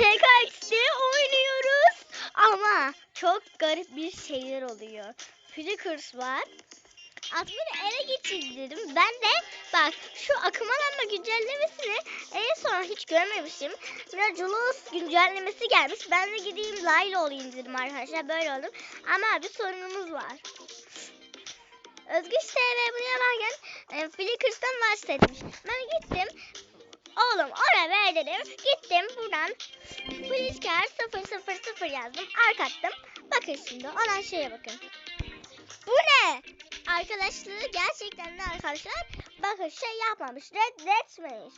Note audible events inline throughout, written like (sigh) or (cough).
PKX'de oynuyoruz. Ama çok garip bir şeyler oluyor. Flickers var. Aslında eve geçirdim. Ben de bak şu akımalanma güncellemesini en son hiç görmemişim. Julius güncellemesi gelmiş. Ben de gideyim Layla olayım dedim arkadaşlar. Böyle oldum. Ama bir sorunumuz var. Özgüç TV buraya varken e, Flickers'tan bahsetmiş. Ben gittim. Oğlum oraya ver dedim. Gittim buradan Flickr 000 yazdım. Arka attım. Bakın şimdi olan şeye bakın. Bu ne? Arkadaşlığı gerçekten de arkadaşlar bakın şey yapmamış. Reddetmemiş.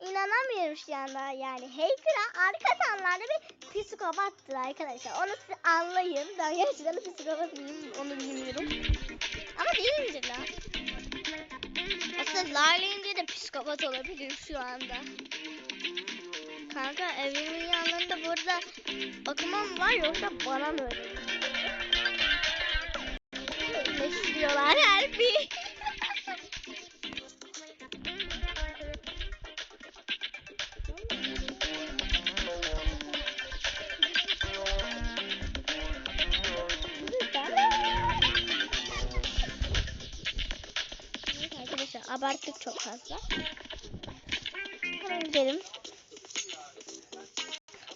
İnanamıyorum şu anda yani. Hacker'a arka tanlarda bir psikopattır arkadaşlar. Onu siz anlayın. Ben gerçekten psikopat mıyım onu bilmiyorum. Ama değildir lan. Aslında Larley'in de psikopat olabilir şu anda. Kanka evimin yanlarında burada bakımım var yoksa bana mı öyle? Bir. Evet Arkadaşlar abarttık çok fazla. Hemen gidelim.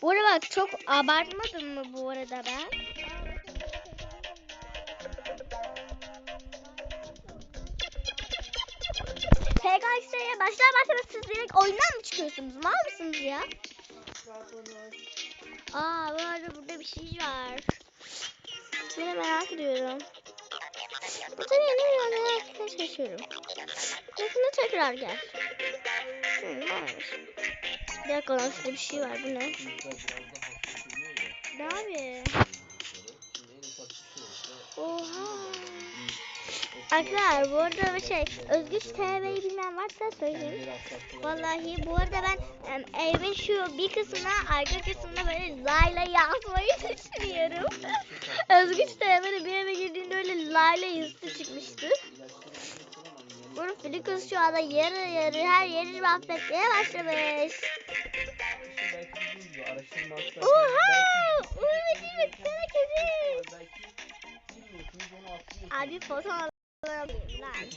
Bu arada bak çok abartmadım mı bu arada ben? PKX'ye başlar başlamaz siz direkt oyundan mı çıkıyorsunuz? Mal mısınız ya? Aa bu burada bir şey var. Yine merak ediyorum. Burada ne ne ne merak şaşıyorum. Yakında tekrar gel. Hı. Bir dakika lan bir şey var. Bu ne? Ne abi? Oha. Arkadaşlar bu arada bir şey Özgüç TV'yi bilmeyen varsa söyleyeyim. Vallahi bu arada ben em, evimin şu bir kısmına arka kısmına böyle Layla yazmayı (laughs) düşünüyorum. Özgüç TV'de bir eve girdiğinde öyle Layla yazısı çıkmıştı. Bunu Flickers şu anda yarı yarı her yeri mahvetmeye başlamış. Oha! Uyumacı baksana kızım. Abi foto alamıyorum lan.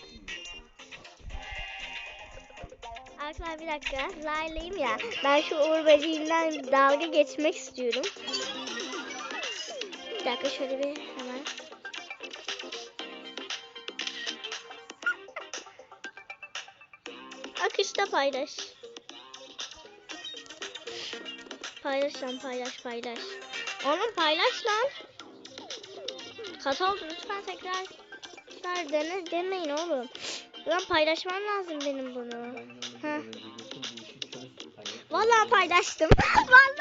Arkadaşlar bir dakika. Layla'yım ya. Ben şu Uğur Böceği'nden bir dalga geçmek istiyorum. Bir dakika şöyle bir hemen. Akışta paylaş. Paylaş lan paylaş paylaş. Oğlum paylaş lan. Kat oldu lütfen tekrar tekrar dene, demeyin oğlum. Lan paylaşmam lazım benim bunu. Heh. Vallahi paylaştım. (laughs) Vallahi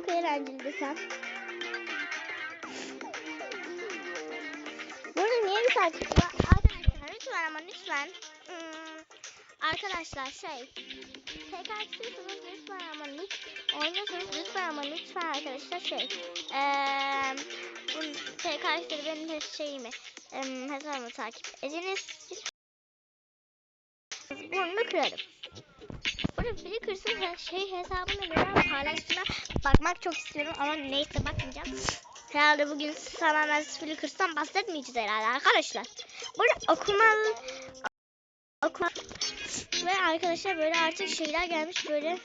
çok eğlenceli sen. Burada niye bir saat Arkadaşlar lütfen ama lütfen. Hmm, arkadaşlar şey. Tekrar istiyorsanız lütfen ama lütfen. Oynuyorsanız lütfen ama lütfen arkadaşlar şey. Eee bu tekrar istiyor benim şeyimi. Eee hesabımı takip ediniz. Bunu kırarım. Flickr'sın he- şey hesabını neden paylaştığına bakmak çok istiyorum ama neyse bakmayacağım. Herhalde bugün tamamen Flickr's'tan bahsetmeyeceğiz herhalde arkadaşlar. Burada okumalı okuma ve arkadaşlar böyle artık şeyler gelmiş böyle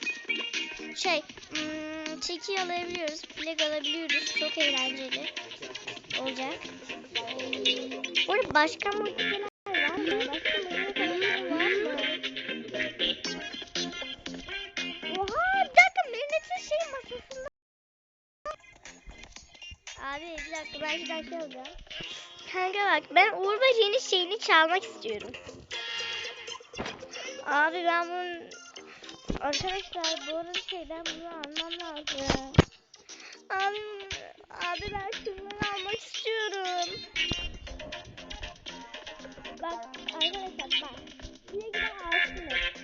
şey hmm, çeki alabiliyoruz, flag alabiliyoruz. Çok eğlenceli olacak. Burada başka modeller var mı? Kanka bak ben Uğur Böceği'nin şeyini çalmak istiyorum. Abi ben bunun... Arkadaşlar bu arada şey ben bunu almam lazım. Abi, abi ben şunları almak istiyorum. Bak arkadaşlar bak. Şuraya giden alsın.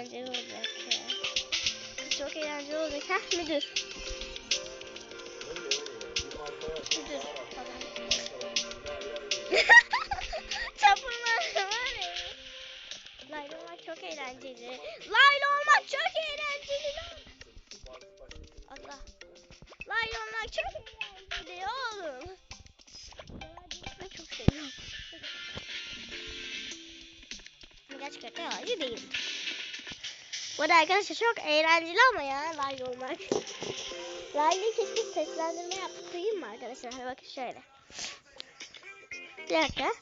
Çok güzel eğlenceli olacak ya. Çok eğlenceli olacak. Heh müdür. Müdür. Bu arada arkadaşlar çok eğlenceli ama ya Layla olmak. Layla'yı keşke seslendirme yapayım mı arkadaşlar? Hadi bakın şöyle. Bir dakika.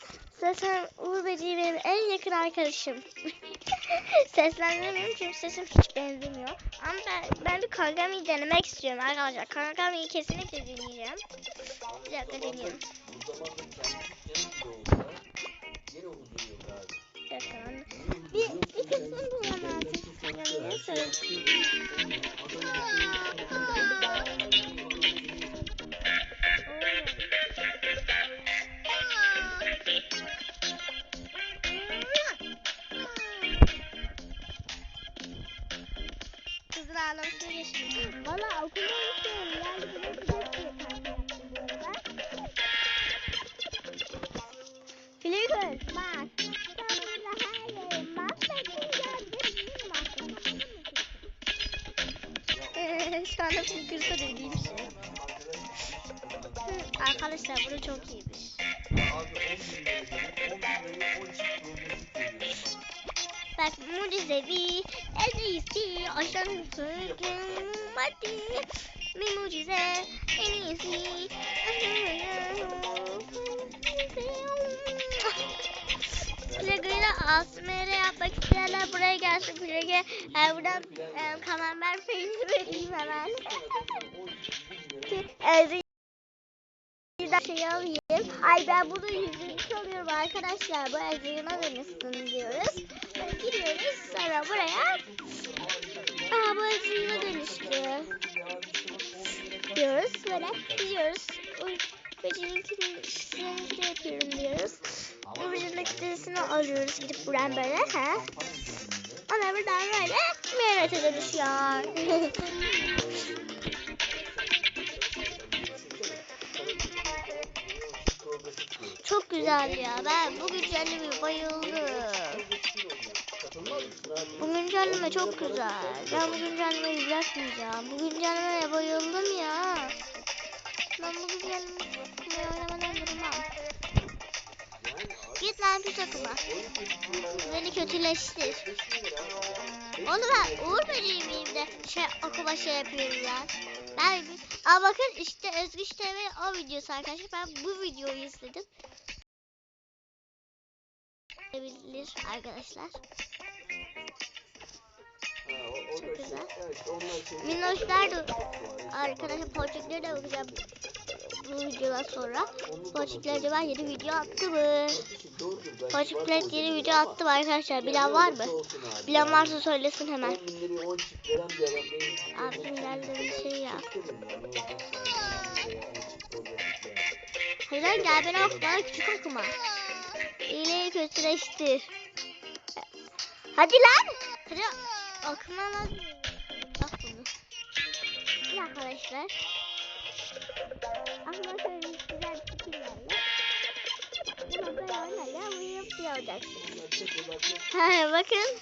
Zaten Uğur Böceği benim en yakın arkadaşım. (laughs) Seslendiremiyorum çünkü sesim hiç benzemiyor. Ama ben, ben bir Kagami'yi denemek istiyorum arkadaşlar. Kagami'yi kesinlikle deneyeceğim. Bir dakika deneyeyim. Bir dakika. Bir, bir kısmını bulmam. Söyle. Kızın ağlamasını geçtim. Valla okulda Flicker'sa dediğim şey. Hı, Arkadaşlar bu da çok iyiymiş. Bak mucizevi en iyisi aşan maddi bir mucize en iyisi asmere yapmak isteyenler buraya gelsin Plagı e, buradan e, kamember peyniri vereyim hemen (laughs) e, bir şey alayım. Ay ben bunu yüzünü alıyorum arkadaşlar. Bu Ezreal'a dönüşsün diyoruz. Giriyoruz sonra buraya. Aa bu Ezreal'a dönüştü. Diyoruz böyle gidiyoruz. İşlerini yapıyorum diyoruz. Becerilik dizisini alıyoruz gidip buradan böyle. Ha? Ona buradan böyle Mehmet'e dönüşüyor. (laughs) Çok güzel ya. Ben bu güncelleme bayıldım. Bu güncelleme çok güzel. Ben bu güncellemeyi bırakmayacağım. Bu güncellemeye bayıldım ya. Ben bu güncellemeyi oynamadan durmam. Git lan bir takıma. Beni kötüleştir. Onu ben Uğur Böceği miyim de şey okuma şey yapıyorum ya. Ben Aa bakın işte Özgüç TV o videosu arkadaşlar. Ben bu videoyu izledim. Bilir arkadaşlar. Çok güzel. Minnoşlar da arkadaşlar porçukları da bakacağım bu videodan sonra. Porçuklar acaba yeni video attı mı? Porçuklar yeni video attı mı arkadaşlar? Bilen var mı? Bilen varsa söylesin hemen. Abimlerle bir şey. Hadi lan gel beni okuma küçük okuma. İyiliği kötüleştir. Hadi lan. Hadi okuma lan. Bak bunu. Arkadaşlar. Aklıma şöyle güzel fikirlerle. Bunu böyle oynarken bunu yapıyorsun. Ha bakın.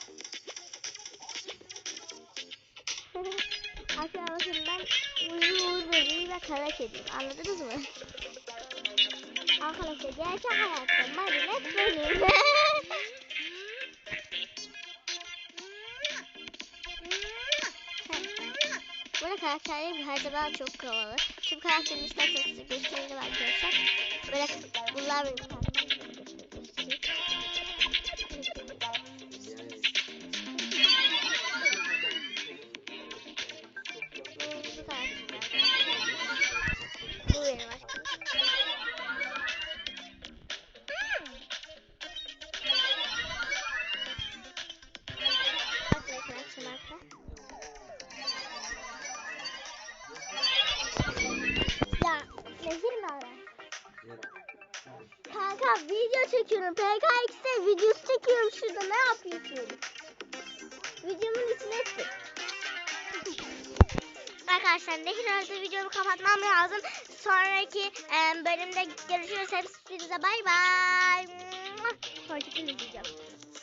(laughs) Arkadaşlar bakın ben Uğur Böceği ve Kara Kediyim. Anladınız mı? Arkadaşlar gerçek hayatta Marinet benim. (laughs) karakterlerim her zaman çok havalı. Şimdi karakterin isterseniz size gösterelim arkadaşlar. Böyle bunlar benim Kanka video çekiyorum. PKX'de videosu çekiyorum şurada. Ne yapıyorsun? Videomun içine ettim. Arkadaşlar Nehir arada videomu kapatmam lazım. Sonraki bölümde görüşürüz. Hepinize bay bay. Portakal izleyeceğim.